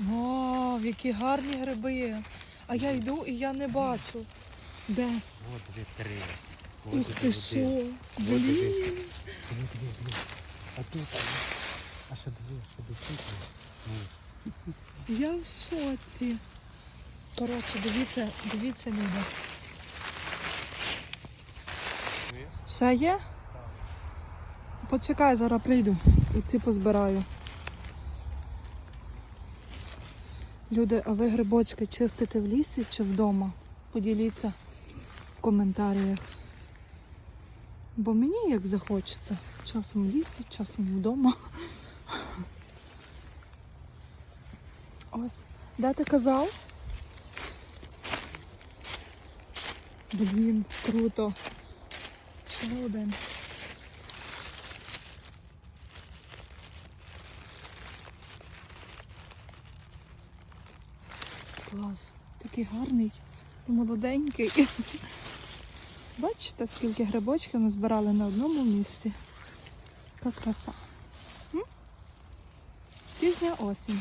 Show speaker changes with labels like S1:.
S1: Вау, які гарні гриби. А я йду і я не бачу. Де?
S2: Вот дві три.
S1: Ух ти що? Блін.
S2: Диви, диви, диви. А тут, а що диви, що диви.
S1: Я в шоці. Коротше, дивіться, дивіться, люди. Ще є? Почекай, зараз прийду. Оці позбираю. Люди, а ви грибочки чистите в лісі чи вдома? Поділіться в коментарях. Бо мені як захочеться. Часом в лісі, часом вдома. Ось. Де ти казав? Блін, круто. Ще один. Клас. Такий гарний і молоденький. Бачите, скільки грибочків ми збирали на одному місці. Яка краса. Пізня осінь.